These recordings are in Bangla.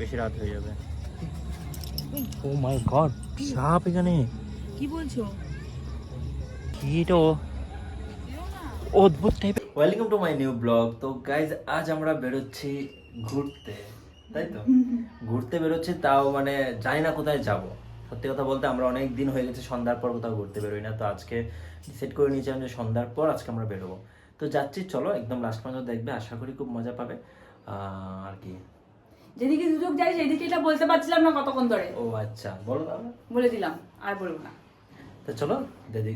বেশি রাত হয়ে যাবে। ও মাই গড সাপ এখানে। কি বলছো? কি তো অদ্ভুত type welcome to my new vlog তো গাইজ আজ আমরা বেরোচ্ছি ঘুরতে তাই তো? ঘুরতে বেরোচ্ছি তাও মানে জানি না কোথায় যাব। সত্যি কথা বলতে আমরা অনেক দিন হয়ে গেছে সন্ধ্যার পর কোথাও ঘুরতে বেরোই না। তো আজকে সেট করে নিয়েছিলাম যে সন্ধ্যার পর আজকে আমরা বেরোবো। তো যাচ্ছি চলো একদম লাস্ট পর্যন্ত দেখবে আশা করি খুব মজা পাবে। আর কি। যেদিকে সুযোগ যাই সেদিকে এটা বলতে পারছিলাম না কতক্ষণ ধরে। ও আচ্ছা বলো তাহলে। বলে দিলাম আর বলব না। তো চলো দিদি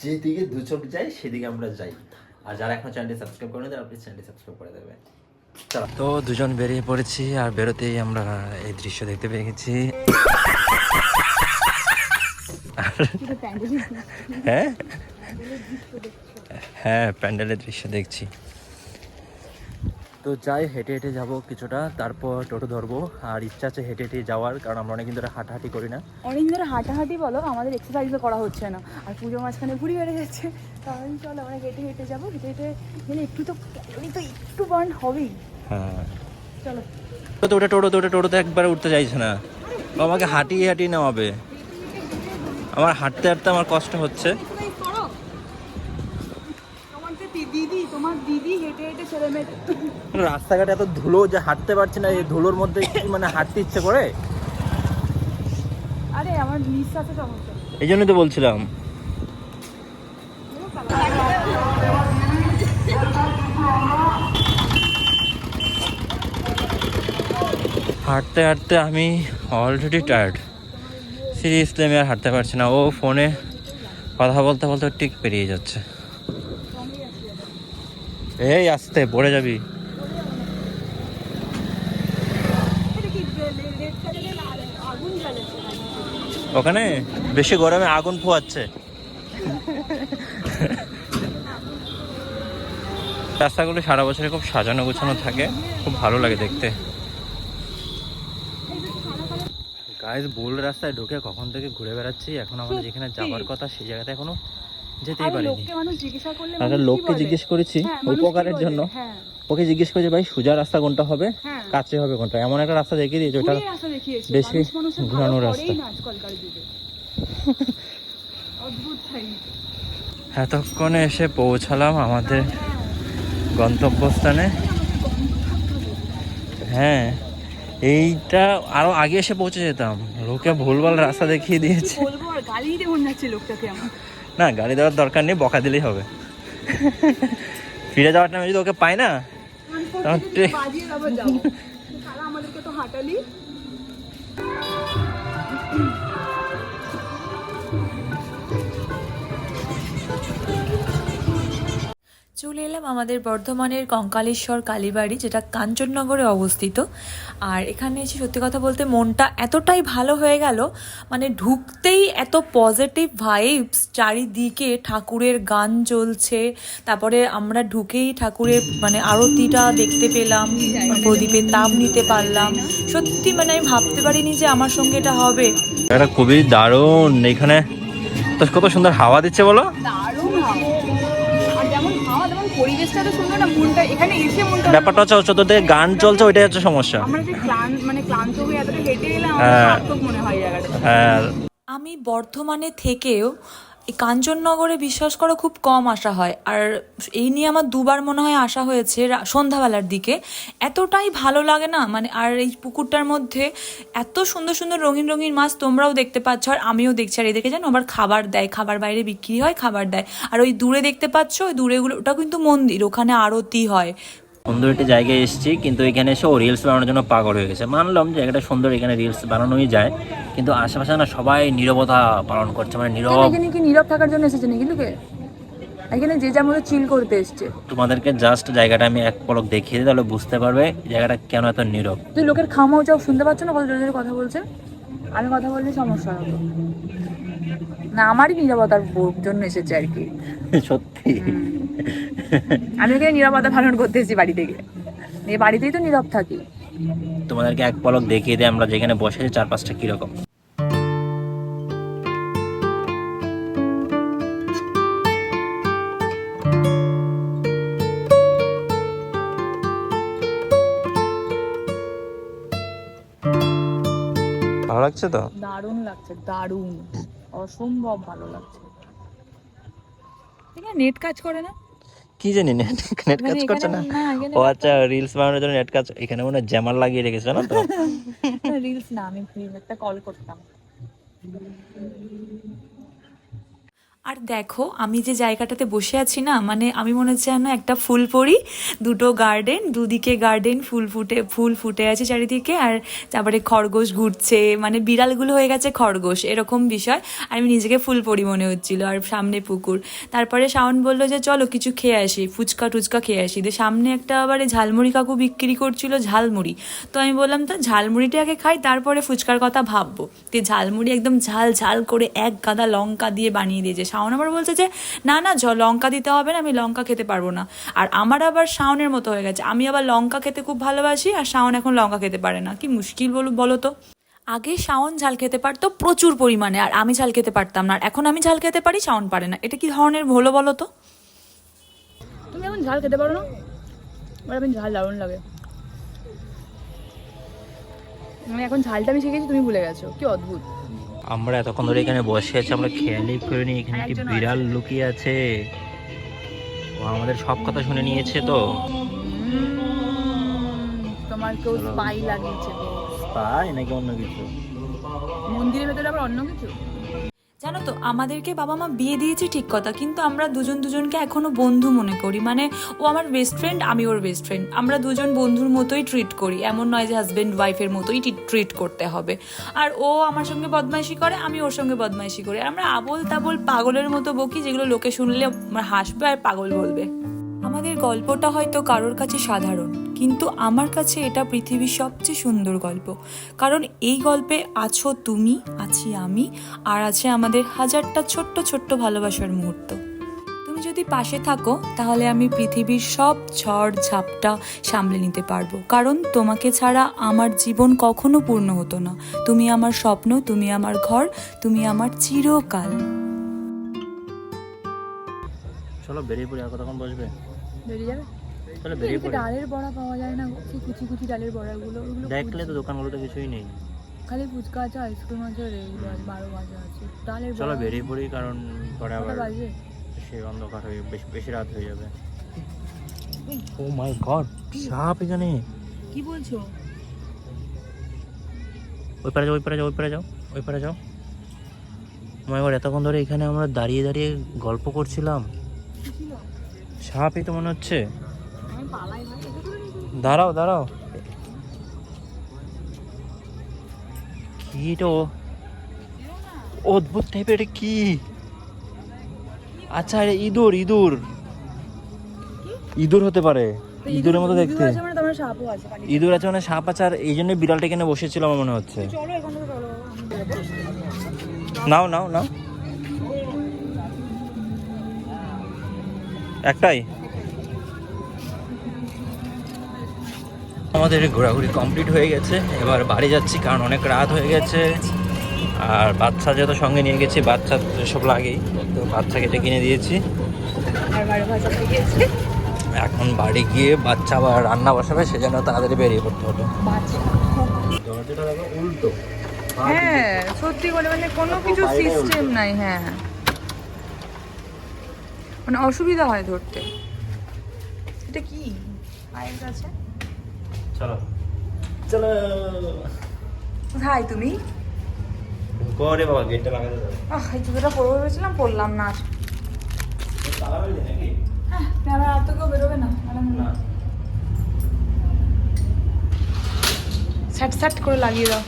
যেদিকে দু চোখ যায় সেদিকে আমরা যাই। আর যারা এখন চ্যানেলটি সাবস্ক্রাইব করেনি তারা প্লিজ চ্যানেলটি সাবস্ক্রাইব করে দেবে। চলো। তো দুজন বেরিয়ে পড়েছি আর বেরোতেই আমরা এই দৃশ্য দেখতে পেয়ে গেছি। হ্যাঁ? হ্যাঁ প্যান্ডেলের দৃশ্য দেখছি। তো যাই হেঁটে হেঁটে যাব কিছুটা তারপর টোটো ধরবো। আর ইচ্ছা আছে হেঁটে হেঁটে যাওয়ার কারণ আমরা অনেকদিন ধরে হাঁটাহাঁটি করি না। অনেক ধরে হাঁটাহাঁটি বলো আমাদের এক্সারসাইজও করা হচ্ছে না। আর পুজো মাঝখানে ঘুরি বেড়ে যাচ্ছে। তাহলে চলো আমরা হেঁটে হেঁটে যাব। হেঁটে হেঁটে গেলে একটু তো ক্যালোরি তো একটু বার্ন হবেই। হ্যাঁ। চলো। তো ওটা টোটো টোটো টোটোতে একবারে উঠতে চাইছে না? আমাকে হাঁটিয়ে হাঁটিয়ে নেওয়াবে আমার হাঁটতে হাঁটতে আমার কষ্ট হচ্ছে। রাস্তাঘাটে এত ধুলো যে হাঁটতে পারছি না এই ধুলোর মধ্যে মানে হাঁটতে ইচ্ছে করে? আরে আমার নিঃশ্বাসে সমস্যা। এই জন্যই তো বলছিলাম। হাঁটতে হাঁটতে আমি অলরেডি টায়ার্ড সিরিয়াসলি আমি আর হাঁটতে পারছি না। ও ফোনে কথা বলতে বলতে ঠিক পেরিয়ে যাচ্ছে। এই আসতে পড়ে যাবি এটা কি রেড কালারের আগুন জ্বালাচ্ছে ওখানে বেশি গরমে আগুন পোয়াচ্ছে রাস্তাগুলো সারা বছরে খুব সাজানো গোছানো থাকে খুব ভালো লাগে দেখতে। গাইজ ভুল রাস্তায় ঢুকে কখন থেকে ঘুরে বেড়াচ্ছি? এখন আমাদের যেখানে যাওয়ার কথা সেই জায়গাতে এখনও যেতেই পারিনি। লোককে মানুষ জিজ্ঞাসা করলে আচ্ছা লোককে জিজ্ঞেস করেছি হ্যাঁ, উপকারের জন্য। হ্যাঁ। ওকে জিজ্ঞেস করেছি ভাই সোজা রাস্তা কোনটা হবে? হ্যাঁ। কাছে হবে কোনটা? এমন একটা রাস্তা দেখিয়ে দিয়েছে ওটা বেশি ঘোরানো রাস্তা। এতক্ষণে এসে পৌঁছালাম আমাদের গন্তব্যস্থানে। হ্যাঁ এইটা আরও আগে এসে পৌঁছে যেতাম। লোকে ভুলভাল রাস্তা দেখিয়ে দিয়েছে। না গাড়ি দেওয়ার দরকার নেই বকা দিলেই হবে। ফিরে যাওয়ার টাইমে যদি ওকে পাই না বাজিয়ে আবার যাব। তারা আমাদেরকে তো হাঁটালি। চলে এলাম আমাদের বর্ধমানের কঙ্কালেশ্বর কালীবাড়ি, যেটা কাঞ্চননগরে অবস্থিত। আর এখানে এসে সত্যি কথা বলতে মনটা এতটাই ভালো হয়ে গেল মানে ঢুকতেই এত পজিটিভ ভাইবস চারিদিকে ঠাকুরের গান চলছে, তারপরে আমরা ঢুকেই ঠাকুরের মানে আরতিটা দেখতে পেলাম, প্রদীপের তাপ নিতে পারলাম। সত্যি মানে আমি ভাবতে পারিনি যে আমার সঙ্গে এটা হবে। এটা খুবই দারুণ, এখানে তো কত সুন্দর হাওয়া দিচ্ছে বলো? পরিবেশটা তো সুন্দর না মনটা এখানে এসে মনটা ব্যাপারটা হচ্ছে চতুর্দিকে গান চলছে ওইটাই হচ্ছে সমস্যা। আমরা যে ক্লান্ত মানে ক্লান্ত হয়ে এতটা হেঁটে এলাম আমার হ্যাঁ। মনে হয় জায়গাটা হ্যাঁ। আমি বর্ধমানে থেকেও এই কাঞ্চননগরে বিশ্বাস করো খুব কম আসা হয়। আর এই নিয়ে আমার দুবার মনে হয় আসা হয়েছে সন্ধ্যাবেলার দিকে। এতটাই ভালো লাগে না? মানে আর এই পুকুরটার মধ্যে এত সুন্দর সুন্দর রঙিন রঙিন মাছ তোমরাও দেখতে পাচ্ছ, আর আমিও দেখছি। আর এদেরকে জানো, আবার খাবার দেয়, খাবার বাইরে বিক্রি হয়, খাবার দেয়। আর ওই দূরে দেখতে পাচ্ছ, ওই দূরেগুলো ওটা কিন্তু মন্দির, ওখানে আরতি হয়। সুন্দর একটি জায়গায় এসেছি কিন্তু এখানে এসে ও রিলস বানানোর জন্য পাগল হয়ে গেছে। মানলাম জায়গাটা সুন্দর এখানে রিলস বানানোই যায় কিন্তু আশেপাশে না সবাই নীরবতা পালন করছে মানে নীরব এখানে কি নীরব থাকার জন্য এসেছে নাকি লোকে এখানে যে যার মতো চিল করতে এসছে। তোমাদেরকে জাস্ট জায়গাটা আমি এক পলক দেখিয়ে দিই তাহলে বুঝতে পারবে জায়গাটা কেন এত নীরব। তুই লোকের খামাও চাও শুনতে পাচ্ছ না? কত জোরে কথা বলছে? আমি কথা বললে সমস্যা হবে। না আমারই নিরাপত্তার জন্য এসেছে আর কি। সত্যি? আমি এখানে নিরাপত্তা পালন করতে এসেছি বাড়ি থেকে এই বাড়িতেই তো নীরব থাকি। তোমাদেরকে এক পলক দেখিয়ে দিই আমরা যেখানে বসেছি চারপাশটা কীরকম। ভালো লাগছে তো? দারুণ লাগছে দারুণ। অসম্ভব ভালো লাগছে। এখানে নেট কাজ করে না? কি জানি নেট নেট কাজ মানে করছে না? ও আচ্ছা রিলস বানানোর জন্য নেট কাজ এখানে মনে জ্যামার লাগিয়ে রেখেছে না তো? রিলস না আমি একটা কল করতাম। আর দেখো, আমি যে জায়গাটাতে বসে আছি না মানে আমি মনে হচ্ছে যেন একটা ফুল পরি, দুটো গার্ডেন দুদিকে গার্ডেন ফুল ফুটে ফুল ফুটে আছে চারিদিকে, আর তারপরে খরগোশ ঘুরছে মানে বিড়ালগুলো হয়ে গেছে খরগোশ, এরকম বিষয়। আর আমি নিজেকে ফুল পরি মনে হচ্ছিল, আর সামনে পুকুর। তারপরে শাওন বলল যে, চলো কিছু খেয়ে আসি, ফুচকা টুচকা খেয়ে আসি। দিয়ে সামনে একটা আবার ঝালমুড়ি কাকু বিক্রি করছিল, ঝালমুড়ি। তো আমি বললাম, তো ঝালমুড়িটা আগে খাই, তারপরে ফুচকার কথা ভাববো। তো ঝালমুড়ি একদম ঝাল ঝাল করে এক গাদা লঙ্কা দিয়ে বানিয়ে দিয়েছে। শাওন আবার বলছে যে, না না লঙ্কা দিতে হবে না, আমি লঙ্কা খেতে পারব না। আর আমার আবার শাওনের মতো হয়ে গেছে। আমি আবার লঙ্কা খেতে খুব ভালোবাসি আর শাওন এখন লঙ্কা খেতে পারে না। কি মুশকিল বলো বলো তো। আগে শাওন ঝাল খেতে পারতো প্রচুর পরিমাণে, আর আমি ঝাল খেতে পারতাম না। আর এখন আমি ঝাল খেতে পারি, শাওন পারে না। এটা কি ধরনের হলো বলো তো? তুমি এখন ঝাল খেতে পারো না? আমার এখন ঝাল দারুণ লাগে। এখন ঝালটা আমি শিখেছি, তুমি ভুলে গেছো। কি অদ্ভুত। আমরা এতক্ষণ ধরে এখানে বসে আছি আমরা খেয়ালই করিনি এখানে একটি বিড়াল লুকিয়ে আছে? ও আমাদের সব কথা শুনে নিয়েছে তো। তোমার কেউ স্পাই লাগিয়েছে স্পাই নাকি অন্য কিছু? মন্দিরের ভেতরে আবার অন্য কিছু? জানো তো, আমাদেরকে বাবা মা বিয়ে দিয়েছে ঠিক কথা, কিন্তু আমরা দুজন দুজনকে এখনও বন্ধু মনে করি। মানে ও আমার বেস্ট ফ্রেন্ড আমি ওর বেস্ট ফ্রেন্ড আমরা দুজন বন্ধুর মতোই ট্রিট করি। এমন নয় যে হাজব্যান্ড ওয়াইফের মতোই ট্রিট করতে হবে। আর ও আমার সঙ্গে বদমাইশি করে, আমি ওর সঙ্গে বদমাইশি করি। আমরা আবল তাবল পাগলের মতো বকি, যেগুলো লোকে শুনলে হাসবে আর পাগল বলবে। আমাদের গল্পটা হয়তো কারোর কাছে সাধারণ, কিন্তু আমার কাছে এটা পৃথিবীর সবচেয়ে সুন্দর গল্প। কারণ এই গল্পে আছো তুমি, আছি আমি, আর আছে আমাদের হাজারটা ছোট্ট ছোট্ট ভালোবাসার মুহূর্ত। তুমি যদি পাশে থাকো, তাহলে আমি পৃথিবীর সব ঝড় ঝাপটা সামলে নিতে পারব। কারণ তোমাকে ছাড়া আমার জীবন কখনো পূর্ণ হতো না। তুমি আমার স্বপ্ন, তুমি আমার ঘর, তুমি আমার চিরকাল। চলো বেরিয়ে পড়ি আর কতক্ষণ বসবে? বেরিয়ে যাবে? চলো বেরিয়ে পড়ি। ডালের বড়া পাওয়া যায় না? সেই কুচি কুচি ডালের বড়াগুলো ওগুলো দেখলে তো দোকানগুলোতে কিছুই নেই। খালি ফুচকা আছে আইসক্রিম আছে আর এগুলো আছে বারো ভাজা আছে। ডালের চলো বেরিয়ে পড়ি কারণ পরে আবার সে অন্ধকার হয়ে বেশি বেশি রাত হয়ে যাবে। ও মাই গড সাপ এখানে। কি বলছো? ওই পারে যাও ওই পারে যাও ওই পারে যাও ওই পারে যাও। মাই গড এতক্ষণ ধরে এখানে আমরা দাঁড়িয়ে দাঁড়িয়ে গল্প করছিলাম। সাপই তো মনে হচ্ছে। দাঁড়াও দাঁড়াও। কি এটা অদ্ভুত টাইপের এটা কি? আচ্ছা এটা ইঁদুর ইঁদুর। ইঁদুর হতে পারে। ইঁদুরের মতো দেখতে। মানে ইঁদুর আছে মানে সাপ আছে আর এই জন্য বিড়ালটা এখানে বসেছিল আমার মনে হচ্ছে। নাও নাও নাও। একটাই? আমাদের ঘোরাঘুরি কমপ্লিট হয়ে গেছে। এবার বাড়ি যাচ্ছি কারণ অনেক রাত হয়ে গেছে। আর বাচ্চা যেহেতু সঙ্গে নিয়ে গেছি বাচ্চা তো সব লাগেই। তো বাচ্চাকে এটা কিনে দিয়েছি। এখন বাড়ি গিয়ে বাচ্চা আবার রান্না বসাবে সেজন্য তাড়াতাড়ি বেরিয়ে পড়তে দেখো উল্টো। হ্যাঁ সত্যি করে মানে কোনো কিছু সিস্টেম নাই হ্যাঁ হ্যাঁ। মানে অসুবিধা হয় ধরতে। এটা কি? পায়ের কাছে চলো। চলো। কোথায় তুমি? করে বাবা গেটটা লাগাতে দাও। আহ এই জুতোটা পরবো ভেবেছিলাম পরলাম না হ্যাঁ আমার আর তো কেউ বেরোবে না না। স্যাট স্যাট করে লাগিয়ে দাও।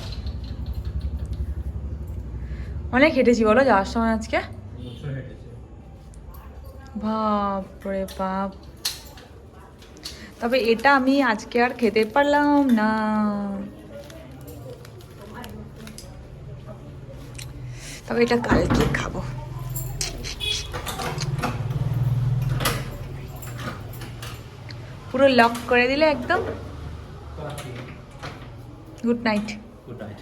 অনেক হেঁটেছি বলো যাওয়ার সময় আজকে? বাপরে বাপ। তবে এটা আমি আজকে আর খেতে পারলাম না। তবে এটা কালকে খাব। পুরো লক করে দিলে একদম। Good night good night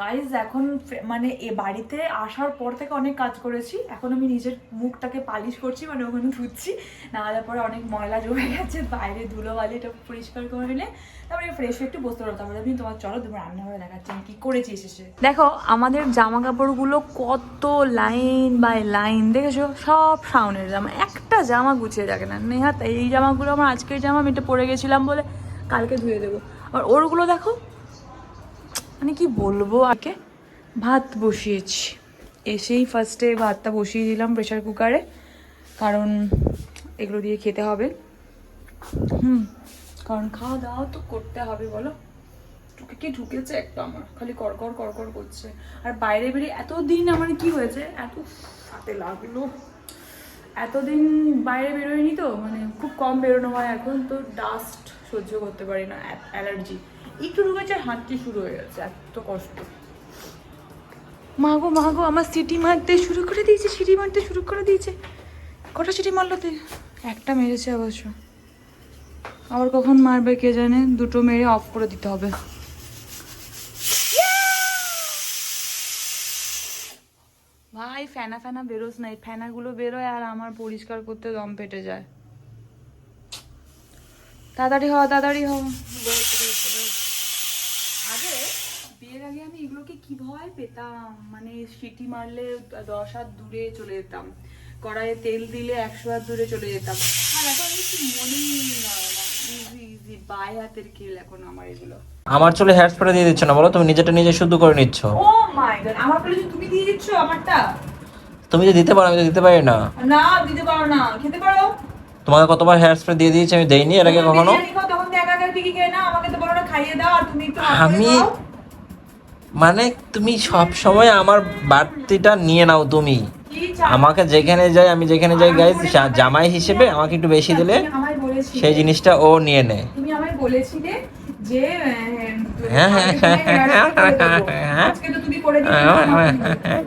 guys এখন মানে এ বাড়িতে আসার পর থেকে অনেক কাজ করেছি। এখন আমি নিজের মুখটাকে পালিশ করছি মানে ওখানে ধুচ্ছি। নাহলে পরে অনেক ময়লা জমে গেছে, বাইরে ধুলো বালিটা পরিষ্কার করে নিলে। তারপরে ফ্রেশ একটু বসতে পারব। তারপরে আমি তোমার, চলো তোমার রান্নাঘরে দেখাচ্ছি আমি কী করেছি এসে দেখো, আমাদের জামা কাপড়গুলো কত লাইন বাই লাইন দেখেছ? সব শাওনের জামা। একটা জামা গুছিয়ে থাকে না। নেহাত, এই জামাগুলো আমার আজকের জামা আমি এটা পরে গেছিলাম বলে কালকে ধুয়ে দেবো। আর ওরগুলো দেখো মানে কি বলব আগে? ভাত বসিয়েছি। এসেই ফার্স্টে ভাতটা বসিয়ে দিলাম প্রেশার কুকারে কারণ এগুলো দিয়ে খেতে হবে। হুম, কারণ খাওয়া দাওয়া তো করতে হবে, বলো। ঢুকে, কি ঢুকেছে একটা আমার? খালি করকর করকর করছে। আর বাইরে বেরিয়ে এতদিন আমার কি হয়েছে? এত হাতে লাগল। এতদিন বাইরে বেরোয়নি তো মানে খুব কম বেরোনো হয়। এখন তো ডাস্ট সহ্য করতে পারি না অ্যালার্জি। একটু ঢুকেছে, হাঁটতে শুরু হয়ে গেছে, এত কষ্ট। মাগো মাগো আমার সিটি মারতে শুরু করে দিয়েছে, সিটি মারতে শুরু করে দিয়েছে। কটা সিটি মারলো তুই? একটা মেরেছে অবশ্য। আবার কখন মারবে কে জানে? দুটো মেরে অফ করে দিতে হবে। ভাই ফ্যানা ফ্যানা বেরোস না, এই ফ্যানাগুলো বেরোয় আর আমার পরিষ্কার করতে দম পেটে যায়। তাড়াতাড়ি হওয়া তাড়াতাড়ি হওয়া আগে বিয়ের আগে আমি এগুলোকে কি ভয় পেতাম? মানে সিটি মারলে দশ হাত দূরে চলে যেতাম। কড়াইয়ে তেল দিলে একশো হাত দূরে চলে যেতাম। আর এখন কিছু মনেই না। ইজি ইজি বাই হাতের খেল এখন আমার এগুলো। আমার চুলে হেয়ার স্প্রে দিয়ে দিচ্ছ না বলো? তুমি নিজেটা নিজে শুদ্ধ করে নিচ্ছ। ও মাই গড আমার বলে তুমি দিয়ে দিচ্ছ আমারটা? তুমি যে দিতে পারো আমি তো দিতে পারি না। না দিতে পারো না। খেতে পারো? তোমাকে কতবার হেয়ার স্প্রে দিয়ে দিয়েছি আমি দেইনি এর আগে কখনো? আমি মানে তুমি সব সময় আমার বাড়তিটা নিয়ে নাও তুমি। আমাকে যেখানে যাই আমি যেখানে যাই গাইজ জামাই হিসেবে আমাকে একটু বেশি দিলে সেই জিনিসটা ও নিয়ে নেয়। তুমি আমায় বলেছিলে যে হ্যাঁ হ্যাঁ, হ্যাঁ, হ্যাঁ। হ্যাঁ। দিলে, হ্যাঁ, আমাকে হ্যাঁ, হ্যাঁ।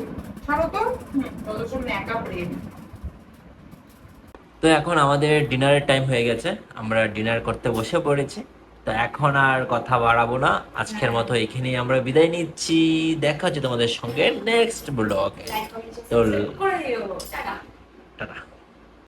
তো এখন আমাদের ডিনারের টাইম হয়ে গেছে। আমরা ডিনার করতে বসে পড়েছি। তো এখন আর কথা বাড়াবো না। আজকের মতো এখানেই আমরা বিদায় নিচ্ছি। দেখা হচ্ছে তোমাদের সঙ্গে নেক্সট ব্লগে তো টাটা।